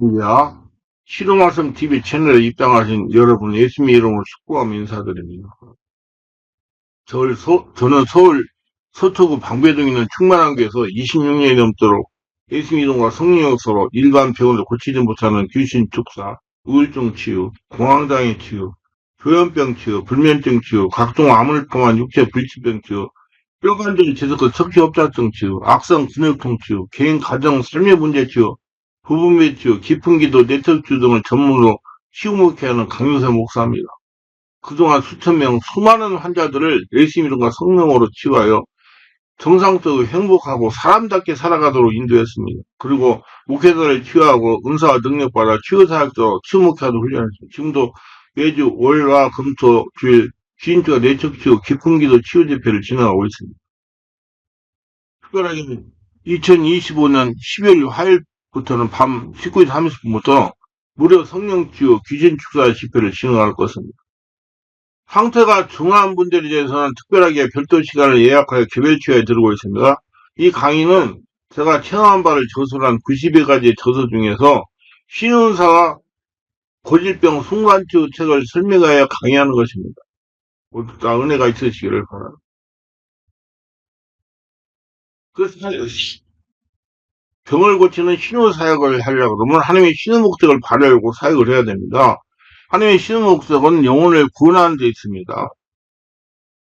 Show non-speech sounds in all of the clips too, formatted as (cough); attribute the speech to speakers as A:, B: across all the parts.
A: 할렐루야. 시로말씀 TV 채널에 입장하신 여러분 예수님 이름으로 축복하며 인사드립니다. 저, 서, 저는 서울 서초구 방배동에 있는 충만한교에서 26년이 넘도록 예수님 이름과 성령 역사로 일반 병원을 고치지 못하는 귀신 축사, 우울증 치유, 공황장애 치유, 조현병 치유, 불면증 치유, 각종 암을 포함한 육체 불치병 치유, 뼈관절 제석근 척추 협착증 치유, 악성 근육통 치유, 개인 가정 삶의 문제 치유, 부분 배치유, 깊은 기도, 네트워크 등을 전문으로 치유목회 하는 강유세 목사입니다. 그동안 수천 명, 수많은 환자들을 이름과 성령으로 치유하여 정상적으로 행복하고 사람답게 살아가도록 인도했습니다. 그리고 목회자를 치유하고 은사와 능력받아 치유사역자로 치유목회하도 훈련했습니다. 지금도 매주 월화 금 토 주일 귀인주가 내적 치유 깊은 기도 치유 대표를 진행하고 있습니다. 특별하게 2025년 12월 화요일 부터는 밤 19시 30분부터 무료 성령 치유 귀신 축사 집회를 진행할 것입니다. 상태가 중요한 분들에 대해서는 특별하게 별도 시간을 예약하여 개별 치유에 들어오고 있습니다. 이 강의는 제가 체험한 바를 저술한 90여 가지의 저서 중에서 신운사와 고질병 순간치유 책을 설명하여 강의하는 것입니다. 모두 다 은혜가 있으시기를 바랍니다. 그래서 병을 고치는 신호 사역을 하려고 그러면 하나님의 신호 목적을 바라고 사역을 해야 됩니다. 하나님의 신호 목적은 영혼을 구원하는 데 있습니다.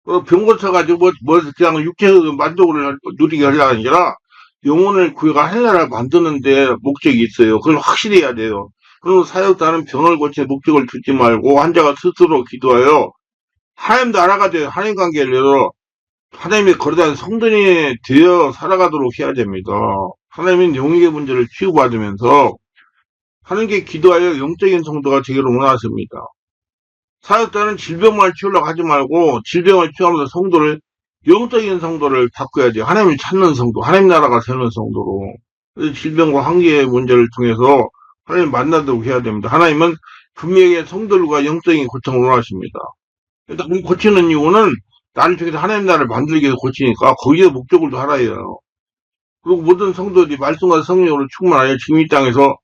A: 어, 병 고쳐가지고 뭐, 뭐 그냥 육체적 만족을 누리게 하려는 게 아니라 영혼을 구해가 하나를 만드는 데 목적이 있어요. 그걸 확실히 해야 돼요. 그리고 사역자는 병을 고쳐 목적을 두지 말고 환자가 스스로 기도하여 하나님도 알아가 돼요. 하나님 관계를 열어 하나님의 거룩한 성전이 되어 살아가도록 해야 됩니다. 하나님은 영역의 문제를 치유받으면서 하나님께 기도하여 영적인 성도가 되기를 원하십니다. 사역자는 질병만 치우려고 하지 말고 질병을 치유하면서 성도를 영적인 성도를 바꿔야 돼요. 하나님을 찾는 성도, 하나님 나라가 되는 성도로. 질병과 한계의 문제를 통해서 하나님 만나도록 해야 됩니다. 하나님은 분명히 성도들과 영적인 고통을 원하십니다. 일단 고치는 이유는 나를 통해서 하나님 나라를 만들기 위해서 고치니까 거기에 목적을 도 알아요. 그리고 모든 성도들이 말씀과 성령으로 충만하여 지금 이 땅에서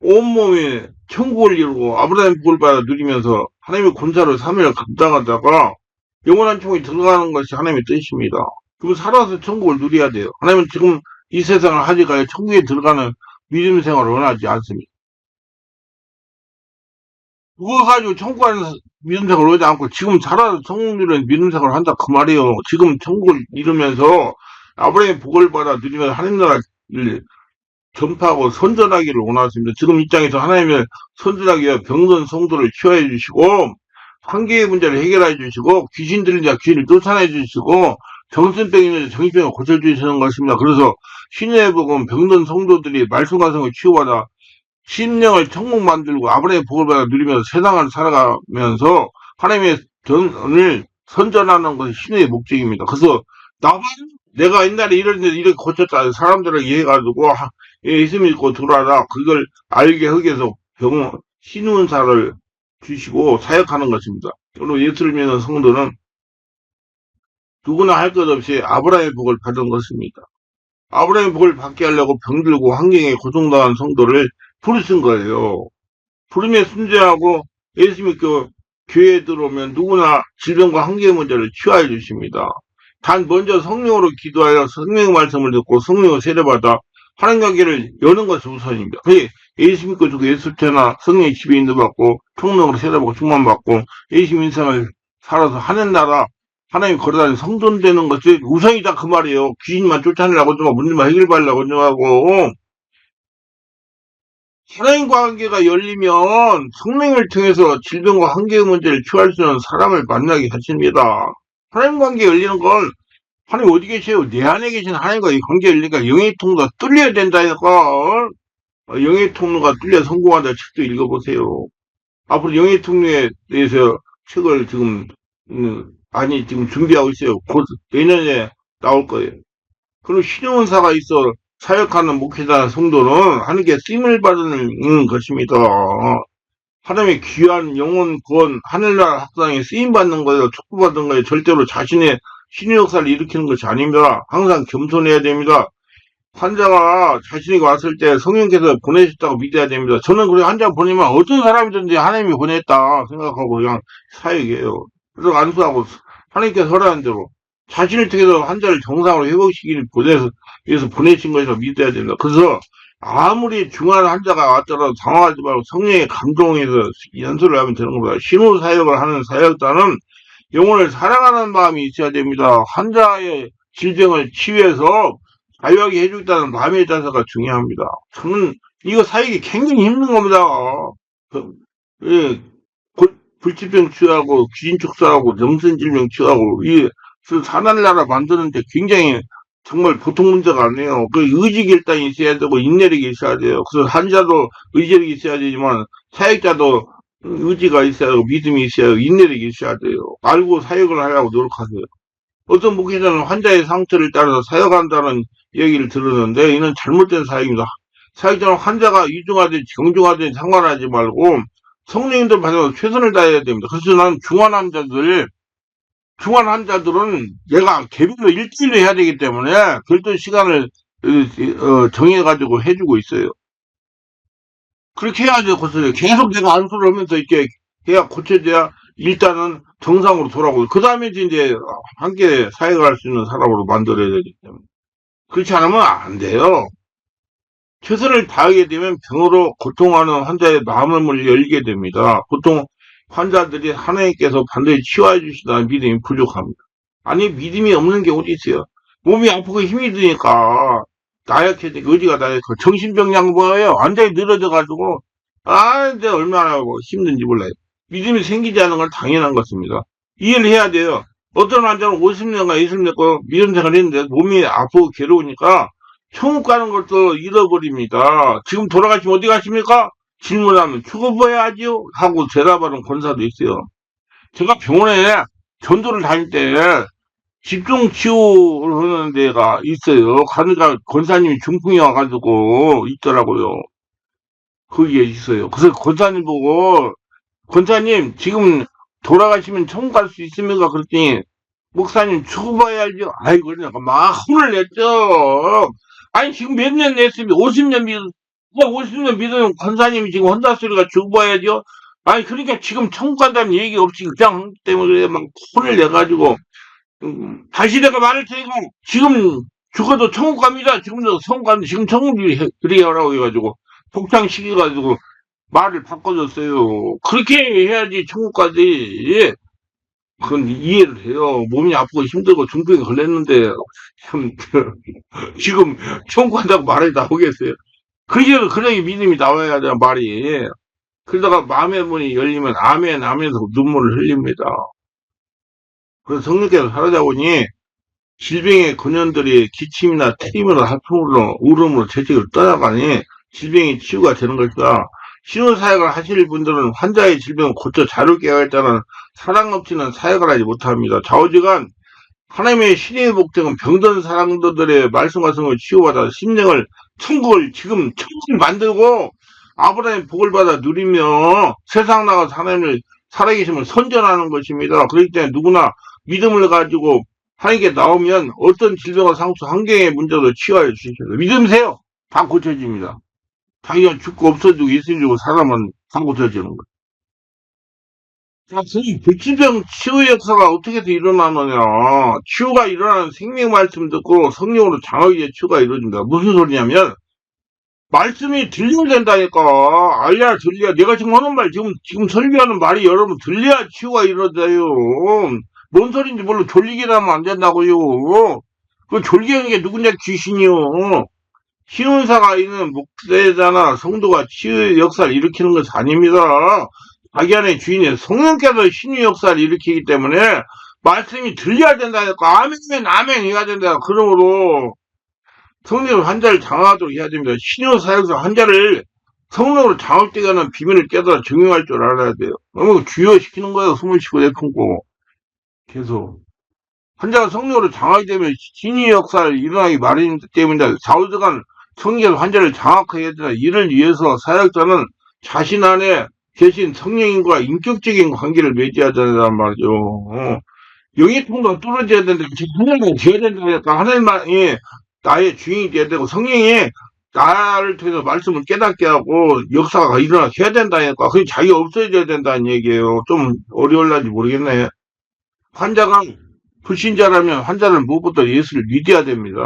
A: 온몸에 천국을 이루고 아브라함 복을 받아 누리면서 하나님의 군사로 3일을 감당하다가 영원한 천국에 들어가는 것이 하나님의 뜻입니다. 그리고 살아서 천국을 누려야 돼요. 하나님은 지금 이 세상을 하지가 천국에 들어가는 믿음 생활을 원하지 않습니다. 그거 가지고 천국 가는 믿음 생활을 오지 않고 지금 살아서 천국 누리는 믿음 생활을 한다 그 말이에요. 지금 천국을 이루면서 아브라함의 복을 받아 누리면서 하나님 나라를 전파하고 선전하기를 원하십니다. 지금 입장에서 하나님의 선전하기 위해 병든 성도를 치유해 주시고 한계의 문제를 해결해 주시고 귀신 들린 자 귀신을 쫓아내 주시고 정신병 있는 정신병을 고쳐 주시는 것입니다. 그래서 신의 복은 병든 성도들이 말씀과 성을 치유받아 심령을 천국 만들고 아브라함의 복을 받아 누리면서 세상을 살아가면서 하나님의 전을 선전하는 것이 신의 목적입니다. 그래서 나만 내가 옛날에 이런 데 이렇게 고쳤다 사람들에게 얘기해가지고 예수 믿고 들어와라 그걸 알게 하기 위해서 병 신운사를 주시고 사역하는 것입니다. 그리고 예수를 믿는 성도는 누구나 할 것 없이 아브라함의 복을 받은 것입니다. 아브라함의 복을 받게 하려고 병들고 환경에 고통당한 성도를 부르신 거예요. 부름에 순종하고 예수 믿고 교회에 들어오면 누구나 질병과 한계의 문제를 치유해 주십니다. 단 먼저 성령으로 기도하여 성령의 말씀을 듣고 성령을 세례받아 하나님 관계를 여는 것이 우선입니다. 그게 예수 믿고 주고 예수 태나 성령의 집에 인도받고 통로으로 세례받고 충만받고 예수 인생을 살아서 하는 나라 하나님 거르다니 성전 되는 것이 우선이다 그 말이에요. 귀신만 쫓아내려고 좀 하고 문제만 해결받으려고 좀 하고 하나님 관계가 열리면 성령을 통해서 질병과 한계의 문제를 치유할 수 있는 사람을 만나게 하십니다. 하나님 관계 열리는 건 하나님 어디 계세요? 내 안에 계신 하나님과 이 관계 열리니까 영의 통로가 뚫려야 된다니까. 영의 통로가 뚫려 성공한다 책도 읽어보세요. 앞으로 영의 통로에 대해서 책을 지금 음, 아니 지금 준비하고 있어요. 곧 내년에 나올 거예요. 그리고 신용원사가 있어 사역하는 목회자 성도는 하나님께 쓰임을 받는 것입니다. 하나님의 귀한 영혼 구원 하늘나라 학상에 쓰임 받는 거예요. 축복받는 거예요. 절대로 자신의 신의 역사를 일으키는 것이 아닙니다. 항상 겸손해야 됩니다. 환자가 자신이 왔을 때 성령께서 보내셨다고 믿어야 됩니다. 저는 그래 환자 보내면 어떤 사람이든지 하나님이 보냈다 생각하고 그냥 사역이에요. 그래서 안수하고 하나님께서 허락한 대로 자신을 통해서 환자를 정상으로 회복시키기 위해서 보내신 것이라 믿어야 된다. 그래서 아무리 중한 환자가 왔더라도 당황하지 말고 성령의 감동에서 연설을 하면 되는 겁니다. 신호 사역을 하는 사역자는 영혼을 사랑하는 마음이 있어야 됩니다. 환자의 질병을 치유해서 자유하게 해주겠다는 마음의 자세가 중요합니다. 저는 이거 사역이 굉장히 힘든 겁니다. 그, 예, 골- 불치병 치유하고 귀신 축소하고 염선질병 치유하고 이 사단나라 만드는데 굉장히 정말 보통 문제가 아니에요. 그 의지 결단이 있어야 되고 인내력이 있어야 돼요. 그래서 환자도 의지력이 있어야 되지만 사역자도 의지가 있어야 되고 믿음이 있어야 되고 인내력이 있어야 돼요. 알고 사역을 하려고 노력하세요. 어떤 목회자는 환자의 상태를 따라서 사역한다는 얘기를 들었는데 이는 잘못된 사역입니다. 사역자는 환자가 이중하든 정중하든 상관하지 말고 성령님들 받아서 최선을 다해야 됩니다. 그래서 나는 중환 환자들 중환 환자들은 얘가 개별로 일주일에 해야 되기 때문에 별도 시간을 어, 어, 정해가지고 해주고 있어야 그렇게 해야죠, 고쳐요. 계속 내가 안수를 하면서 이렇게 해야 고쳐져야 일단은 정상으로 돌아오고, 그 다음에 이제 함께 사역을 할수 있는 사람으로 만들어야 되기 때문에. 그렇지 않으면 안 돼요. 최선을 다하게 되면 병으로 고통하는 환자의 마음을 열게 됩니다. 보통 환자들이 하나님께서 반드시 치유해 주시다는 믿음이 부족합니다. 아니, 믿음이 없는 게 어디 있어요? 몸이 아프고 힘이 드니까, 나약해지고, 의지가 나약하고, 정신병 양보예요. 완전히 늘어져가지고, 아, 이제 얼마나 뭐 힘든지 몰라요. 믿음이 생기지 않은 건 당연한 것입니다. 이해를 해야 돼요. 어떤 환자는 50년간 20년 믿음 생활을 했는데 몸이 아프고 괴로우니까 천국 가는 것도 잃어버립니다. 지금 돌아가시면 어디 가십니까? 질문하면 죽어봐야지요? 하고 대답하는 권사도 있어요. 제가 병원에 전도를 다닐 때 집중 치유를 하는 데가 있어요. 가니까 권사님이 중풍이 와가지고 있더라고요. 거기에 있어요. 그래서 권사님 보고 권사님 지금 돌아가시면 천국 갈 수 있습니까? 그랬더니 목사님 죽어봐야죠. 아이고 그러니까 막 혼을 냈죠. 아니 지금 몇 년 냈으면 50년 믿 50년 믿으면 권사님이 지금 혼자 소리가 죽어봐야죠. 아니 그러니까 지금 천국 간다는 얘기 없이 그냥 때문에 막 혼을 내가지고 음, 다시 내가 말할 테니까 지금 죽어도 천국 갑니다. 지금도 천국 갑니다. 지금 천국이 그래야라고 해가지고 복창시켜가지고 말을 바꿔줬어요. 그렇게 해야지 천국까지 그건 이해를 해요. 몸이 아프고 힘들고 중병에 걸렸는데 참 (laughs) 지금 천국 간다고 말이 나오겠어요. 그게 그래야 믿음이 나와야 되는 말이. 그러다가 마음의 문이 열리면 아멘 하면서 눈물을 흘립니다. 그래서 성령께서 사라져보니 질병의 근원들이 기침이나 트림으로 하품으로 울음으로 재직을 떠나가니 질병이 치유가 되는 것이다. 신호 사역을 하실 분들은 환자의 질병을 고쳐 자유롭게 하겠다는 사랑 넘치는 사역을 하지 못합니다. 좌우지간 하나님의 신의 복등은 병든 사람들의 말씀과 성을 치유받아 심령을 천국을 지금 천국을 만들고 아브라함의 복을 받아 누리며 세상 나가서 하나님을 살아계심을 선전하는 것입니다. 그렇기 때문에 누구나 믿음을 가지고 하나님께 나오면 어떤 질병과 상수 환경의 문제도 치유할 수 있습니다. 믿음세요. 다 고쳐집니다. 자기가 죽고 없어지고 있어지고 사람은 다 고쳐지는 거예요. 자, 선생님, 불치병 치유 역사가 어떻게 해서 일어나느냐. 치유가 일어나는 생명 말씀 듣고 성령으로 장하게 치유가 이루어집니다. 무슨 소리냐면, 말씀이 들려야 된다니까. 알려야 들려야. 내가 지금 하는 말, 지금, 지금 설교하는 말이 여러분 들려야 치유가 이루어져요. 뭔 소리인지 몰라 졸리게 하면 안 된다고요. 그 졸게 하는 게 누구냐 귀신이요. 신혼사가 있는 목회자나 성도가 치유 역사를 일으키는 것이 아닙니다. 자기 안에 주인의 성령께서 신유 역사를 일으키기 때문에 말씀이 들려야 된다니까 아멘 아멘 해야 된다. 그러므로 성령 환자를 장하도록 해야 됩니다. 신유 사역에서 환자를 성령으로 장악되게 하는 비밀을 깨달아 증명할 줄 알아야 돼요. 너무 주요시키는 거예요. 숨을 쉬고 내품고 계속. 환자가 성령으로 장악이 되면 신의 역사를 일어나기 마련이기 때문에 좌우지간 성령에서 환자를 장악하게 해야 된다. 이를 위해서 사역자는 자신 안에 계신 성령님과 인격적인 관계를 맺어야 된단 말이죠. 어. 영의 통로가 뚫어져야 된다. 하나님과 되어야 된다니까 하나님만이 나의 주인이 돼야 되고 성령이 나를 통해서 말씀을 깨닫게 하고 역사가 일어나게 해야 된다니까. 그게 자기가 없어져야 된다는 얘기예요. 좀 어려울란지 모르겠네. 환자가 불신자라면 환자는 무엇보다 예수를 믿어야 됩니다.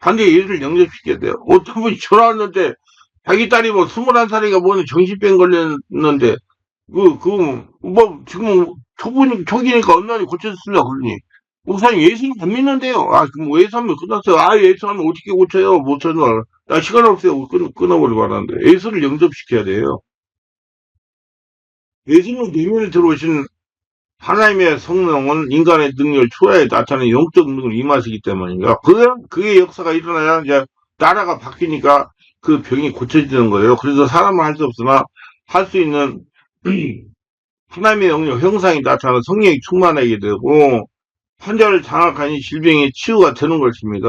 A: 반드시 예수를 영접시켜야 돼요. 어떤 분이 전화 왔는데 자기 딸이 뭐 21살이가 뭐는 정신병 걸렸는데 그, 그, 뭐, 지금 초보니, 초기니까 얼마나 고쳤습니다. 그러니. 목사님 예수님 안 믿는데요. 아, 그럼 예수하면 끝났어요. 아, 예수하면 어떻게 고쳐요? 못 쳐요. 나 시간 없어요. 끊, 끊어버리고 하는데. 예수를 영접시켜야 돼요. 예수님 내면에 들어오신 하나님의 성령은 인간의 능력을 초라에 나타내는 영적 능력을 임하시기 때문입니다. 그, 그의 역사가 일어나야 이제 나라가 바뀌니까 그 병이 고쳐지는 거예요. 그래서 사람은 할 수 없으나 할 수 있는 (clears throat) 하나님의 영역 형상이 나타나는 성령이 충만하게 되고 환자를 장악하니 질병의 치유가 되는 것입니다.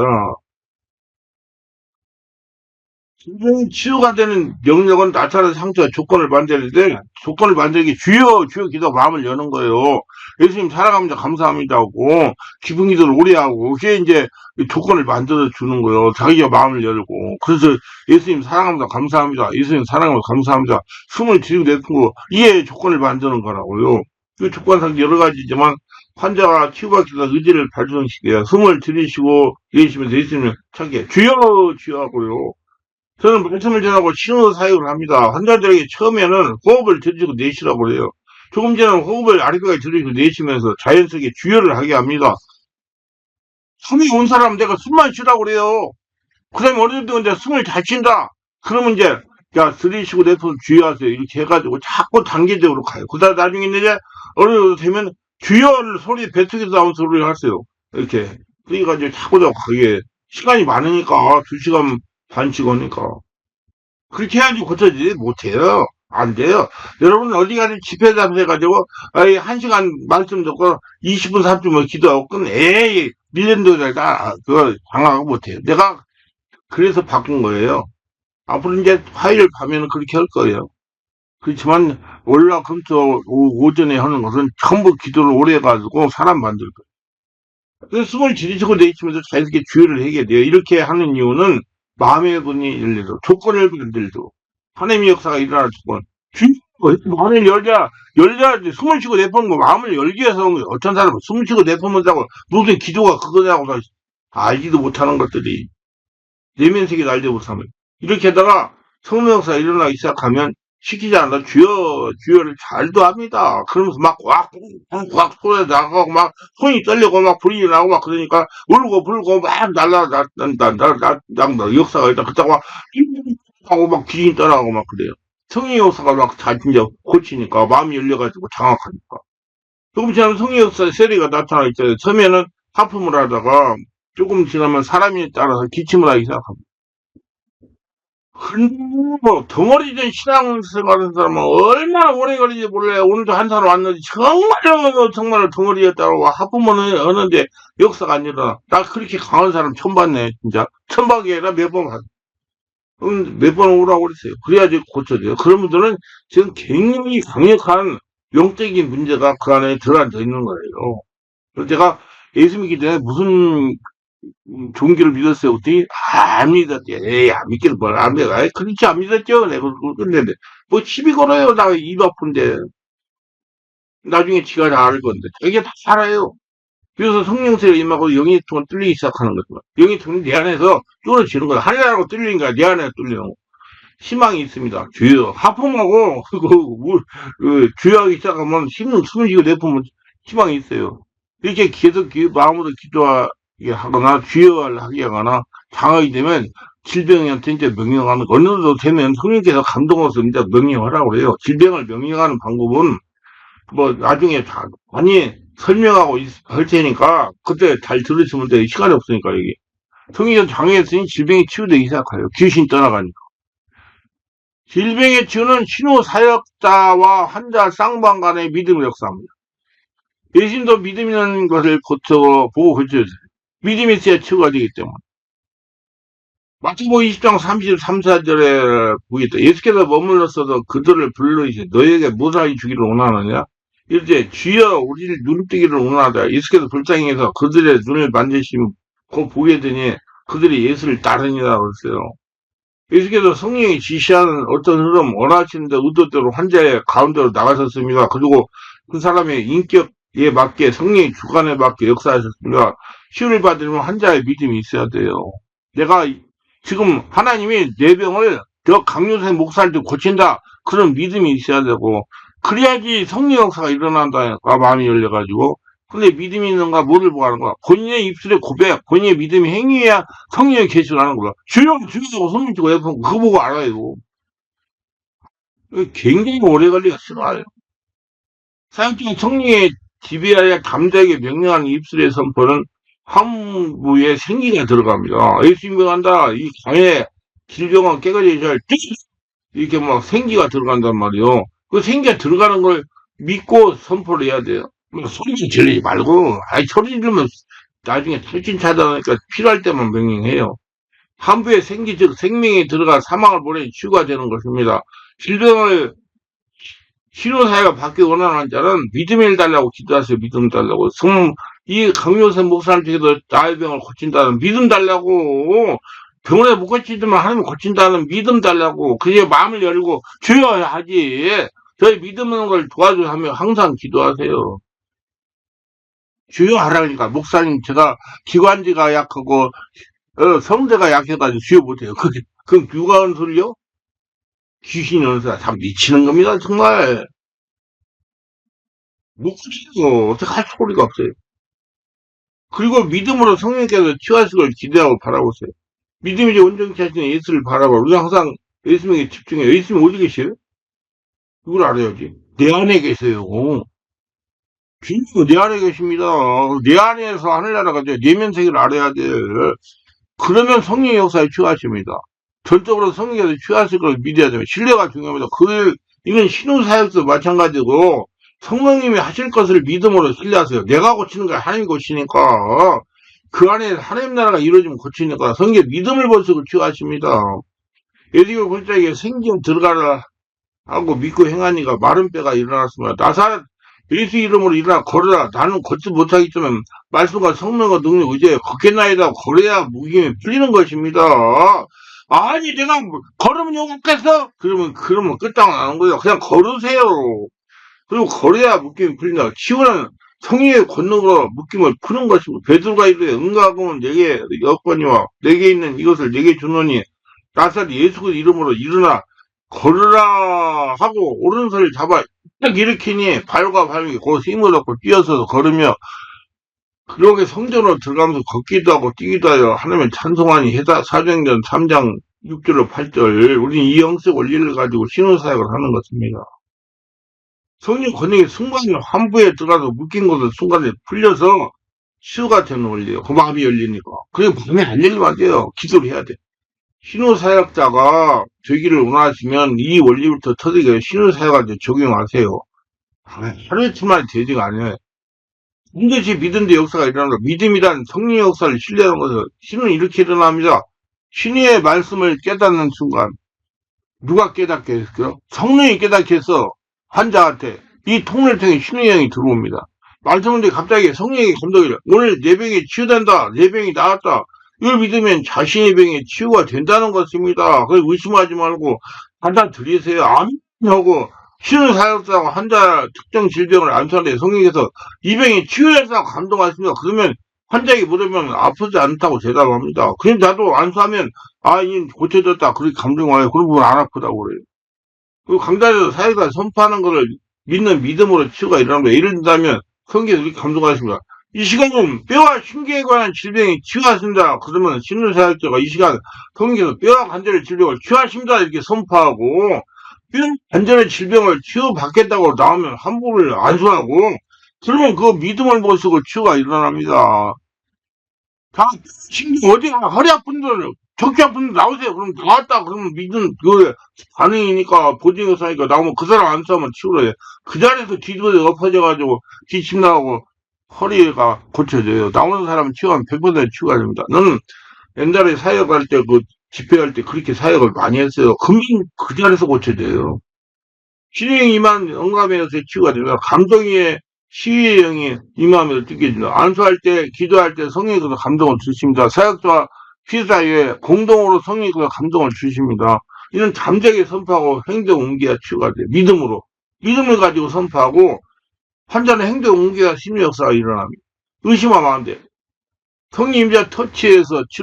A: 질병의 치유가 되는 영역은 나타나는 상처와 조건을 만드는데 조건을 만들기 주여 주여 기도 마음을 여는 거예요. 예수님 살아갑니다 감사합니다 하고 기쁜 기도를 오래 하고 그게 이제 조건을 만들어 주는 거예요. 자기가 마음을 열고 그래서 예수님 사랑합니다 감사합니다. 예수님 사랑합니다 감사합니다. 숨을 들이고 내쉬고 이게 조건을 만드는 거라고요. 그 조건상 여러 가지지만 환자가 치유받기 위해서 의지를 발전시켜야 숨을 들이쉬고 내쉬면서 예수님을 찾게 주여 주여 하고요. 저는 말씀을 전하고 신호 사역을 합니다. 환자들에게 처음에는 호흡을 들이고 내쉬라고 그래요. 조금 전에 호흡을 아래까지 들이고 내쉬면서 자연스럽게 주여를 하게 합니다. 숨이 온 사람 내가 숨만 쉬라고 그래요. 그 다음에 어느 정도 이제 숨을 잘 쉰다. 그러면 이제 야 들이쉬고 내쉬고 주여하세요. 이렇게 해가지고 자꾸 단계적으로 가요. 그 다음 나중에 이제 어느 정도 되면 주여를 소리 뱉어서 나온 소리를 하세요. 이렇게. 그러니까 이제 자꾸 자꾸 그게 시간이 많으니까 두 시간 반씩 오니까. 그렇게 해야지 고쳐지지 못해요. 안 돼요. 여러분 어디 가서 집회 잡혀가지고 아이 한 시간 말씀 듣고 20분 30분 기도하고 끝 에이 밀린도들 다 그거 장악하고 못해요. 내가 그래서 바꾼 거예요. 앞으로 이제 화요일 밤에는 그렇게 할 거예요. 그렇지만 월화 금토 오- 오전에 하는 것은 전부 기도를 오래 해가지고 사람 만들 거예요. 숨을 들이쉬고 내쉬면서 자연스럽게 주의를 하게 돼요. 이렇게 하는 이유는 마음의 문이 열리고 조건을 만들고 하나님의 역사가 일어날 조건. 마음을 열자, 열자, 숨을 쉬고 내뿜는 거, 마음을 열기 위해서 하는 거예요. 어떤 사람은 숨을 쉬고 내뿜는다고 무슨 기도가 그거냐고 다 알지도 못하는 것들이 내면색이 날지 못하면 이렇게 하다가 성령 역사가 일어나기 시작하면 시키지 않아 주여 주여를 잘도 합니다. 그러면서 막꽉꽉 소리 나가고 막 손이 떨리고 막 불이 나고 막 그러니까 울고 불고 막 날라 날 날 날날 역사가 있다. 그렇다고 막 하고 막 귀신 떠나고 막 그래요. 성의 역사가 막다 진짜 고치니까 마음이 열려가지고 장악하니까 조금 지나면 성의 역사 세리가 나타나 있잖아요. 처음에는 하품을 하다가 조금 지나면 사람에 따라서 기침을 하기 시작합니다. 뭐 덩어리 된 신앙생활하는 사람은 얼마나 오래 걸리지 몰라요. 오늘도 한 사람 왔는데 정말로 정말 덩어리였다고 하품을 하는데 역사가 안 일어나. 나 그렇게 강한 사람 처음 봤네 진짜. 처음 봤게 아니라 몇번 봤어. 음, 몇번 오라고 그랬어요. 그래야지 고쳐져요. 그런 분들은 지금 굉장히 강력한 영적인 문제가 그 안에 들어앉아 있는 거예요. 그래서 제가 예수 믿기 전에 무슨 음, 종교를 믿었어요. 그랬더니 아, 안 믿었지. 에이, 안 믿기는 뭘 안 믿어. 아이, 그렇지, 안 믿었죠. 내가 그걸 끝냈는데. 뭐, 시비 걸어요. 나 입 아픈데. 나중에 지가 다 알 건데. 이게 다 살아요. 그래서 성령세를 임하고 영이 통을 뚫리기 시작하는 거죠. 영이 통이 내 안에서 뚫어지는 거야. 하늘하고 뚫리는 거야. 내 안에 뚫리는 거. 희망이 있습니다. 주여. 하품하고, (laughs) 그, 물, 그, 주여하기 시작하면 힘은 숨을 쉬고 내뿜으면 희망이 있어요. 이렇게 계속 기, 마음으로 기도하게 하거나, 하게 하거나, 장악이 되면 질병한테 이제 명령하는, 어느 정도 되면 성령께서 감동해서 이제 명령하라고 그래요. 질병을 명령하는 방법은, 뭐, 나중에 다, 많이 설명하고 있- 할 테니까, 그때 잘 들으시면 돼. 시간이 없으니까, 여기. 성령께서 장애했으니 질병이 치유되기 시작해요. 귀신 떠나가니까. 질병의 치유는 신호 사역자와 환자 쌍방 간의 믿음의 역사입니다. 예수님도 믿음이라는 것을 고쳐 보고 고쳐주세요. 믿음이 있어야 치유가 되기 때문에. 마태복음 20장 33, 4절에 보겠다. 예수께서 머물렀어도 그들을 불러이시 너에게 무사히 주기를 원하느냐? 이제 주여 우리를 눈뜨기를 원하다. 예수께서 불쌍히 해서 그들의 눈을 만지시고 보게 되니 그들이 예수를 따르니라 그랬어요. 예수께서 성령이 지시하는 어떤 흐름, 원하시는데 의도대로 환자의 가운데로 나가셨습니다. 그리고 그 사람의 인격 에 맞게 성령의 주관에 맞게 역사하셨습니다. 치유를 받으려면 환자의 믿음이 있어야 돼요. 내가 지금 하나님이 내 병을 저 강요생 목사한테 고친다. 그런 믿음이 있어야 되고 그래야지 성령 역사가 일어난다니까 마음이 열려가지고 근데 믿음이 있는가 뭐를 보고 하는 거야 본인의 입술의 고백 본인의 믿음이 행위해야 성령이 계시라는 거야 주여 주여 손을 쥐고 옆에 그거 보고 알아요 굉장히 오래 걸리가 싫어요 사역중에 성령의 지배하여 감자에게 명령하는 입술의 선포는 함부에 생기가 들어갑니다 예수 임명한다 이 강에 질병은 깨끗해져야 이렇게 막 생기가 들어간단 말이요 그 생기가 들어가는 걸 믿고 선포를 해야 돼요 뭐 소리 지르지 말고, 아이, 소리 지르면 나중에 탈진 차단하니까 필요할 때만 명령해요. 한부에 생기, 즉, 생명이 들어가 사망을 보내 치유가 되는 것입니다. 질병을, 신호사회가 받기 원하는 자는 믿음을 달라고 기도하세요. 믿음 달라고. 성, 이 강요선 목사님께도 나의 병을 고친다는 믿음 달라고. 병원에 못 고치지만 하나님 고친다는 믿음 달라고. 그게 마음을 열고 주여야 하지. 저희 믿음은 걸 도와줘 하며 항상 기도하세요. 주여 하라니까 목사님 제가 기관지가 약하고 어, 성대가 약해가지고 주여 못해요. 그게 누가 하는 소리요? 오는 사람 참 미치는 겁니다 정말 목소리고 어떻게 할 소리가 없어요. 그리고 믿음으로 성령께서 치유하시길 기대하고 바라보세요. 믿음이 온전케 하시는 예수를 바라봐. 우리 항상 예수님에게 집중해요. 예수님 어디 계셔요? 이걸 알아야지. 내 안에 계세요. 주님은 내 안에 계십니다. 내 안에서 하늘나라가 돼. 내면 세계를 알아야 돼. 그러면 성령의 역사에 취하십니다. 절적으로 성령께서 취하실 걸 믿어야 돼요. 신뢰가 중요합니다. 그, 이건 신우사역도 마찬가지고, 성령님이 하실 것을 믿음으로 신뢰하세요. 내가 고치는 거 하나님이 고치니까, 그 안에 하나님 나라가 이루어지면 고치니까, 성경 믿음을 버리고 취하십니다. 예수가 골짜기에 생명 들어가라 하고 믿고 행하니까 마른 뼈가 일어났습니다. 나사 예수 이름으로 일어나 걸어라. 나는 걷지 못하겠지만 말씀과 성령과 능력 이제 걷겠나이다. 걸어야 무기이 풀리는 것입니다. 아니 내가 뭐 걸으면 욕겠어? 그러면 그러면 끝장은 나는 거예요. 그냥 걸으세요. 그리고 걸어야 묶임이 풀린다. 치유는 성령의 권능으로 묶임을 푸는 것이고 베드로가 이르되 응가하면 내게 여건이와 내게 있는 이것을 내게 주노니 나사리 예수 이름으로 일어나 걸으라 하고 오른손을 잡아 딱 일으키니 발과 발이 곧 힘을 얻고 뛰어서 걸으며 그렇게 성전으로 들어가면서 걷기도 하고 뛰기도 하여 하나님의 찬송하니 해다 사정전 3장 6절로 8절 우리는 이 영적 원리를 가지고 신호사역을 하는 것입니다. 성령 권능이 순간에 환부에 들어가서 묶인 것을 순간에 풀려서 치유가 되는 원리예요. 그 마음이 열리니까. 그게 마음이 안 열리면 안 돼요. 기도를 해야 돼. 신호사역자가 되기를 원하시면 이 원리부터 터득해 신호사역한테 적용하세요. 하루 이틀만에 되지가 않아요. 반드시 믿음의 역사가 일어난다. 믿음이란 성령 역사를 신뢰하는 것을 신은 이렇게 일어납니다. 신의 말씀을 깨닫는 순간 누가 깨닫게 했어요? 성령이 깨닫게 해서 환자한테 이 통로를 통해 신의 영이 들어옵니다. 말씀인데 갑자기 성령이 감독이래. 오늘 내 병이 치유된다. 내 병이 나았다. 이걸 믿으면 자신의 병이 치유가 된다는 것입니다. 그걸 의심하지 말고 드리세요. 아멘 하고 신을 사역자고 환자 특정 질병을 안수하는데 성령께서 이 병이 치유돼서 감동하십니다. 그러면 환자에게 물으면 아프지 않다고 대답합니다. 그럼 나도 안수하면 아, 이 고쳐졌다. 그렇게 감동 와요. 그러면 안 아프다고 그래요. 그 강단에서 사역자 선포하는 것을 믿는 믿음으로 치유가 거예요. 예를 든다면 성경에서 이렇게 감동하십니다. 이 시간은 뼈와 신경에 관한 질병이 치유하신다. 그러면 신유사역자가 이 시간 성경에서 뼈와 관절의 질병을 치유하십니다. 이렇게 선포하고 뼈 관절의 질병을 치유받겠다고 나오면 함부를 안수하고 그러면 그 믿음을 모시고 치유가 일어납니다. 다 신경 어디가 허리 아픈 들 적기 아픈 들 나오세요. 그럼 나왔다. 그러면 믿음 그 반응이니까 보증의사니까 나오면 그 사람 안수하면 치유를 해. 그 자리에서 뒤집어져 엎어져가지고 기침 나오고 허리가 고쳐져요. 나오는 사람은 치유하면 100% 치유가 됩니다. 너는 옛날에 사역할 때, 그, 집회할 때 그렇게 사역을 많이 했어요. 금방 그 자리에서 고쳐져요. 신령이 임한 응감에서 치유가 됩니다. 감동의 시위의 영이 임하면서 뛰게 됩니다. 안수할 때, 기도할 때 성령께서 감동을 주십니다. 사역자와 피사에 공동으로 성의과 감동을 주십니다. 이는 잠재게 선포하고 행동 옮겨야 치유가 돼. 믿음으로. 믿음을 가지고 선포하고 환자는 행동 옮겨야 심리 역사가 일어납니다. 의심하면 안 돼. 성리 임자 터치에서 치료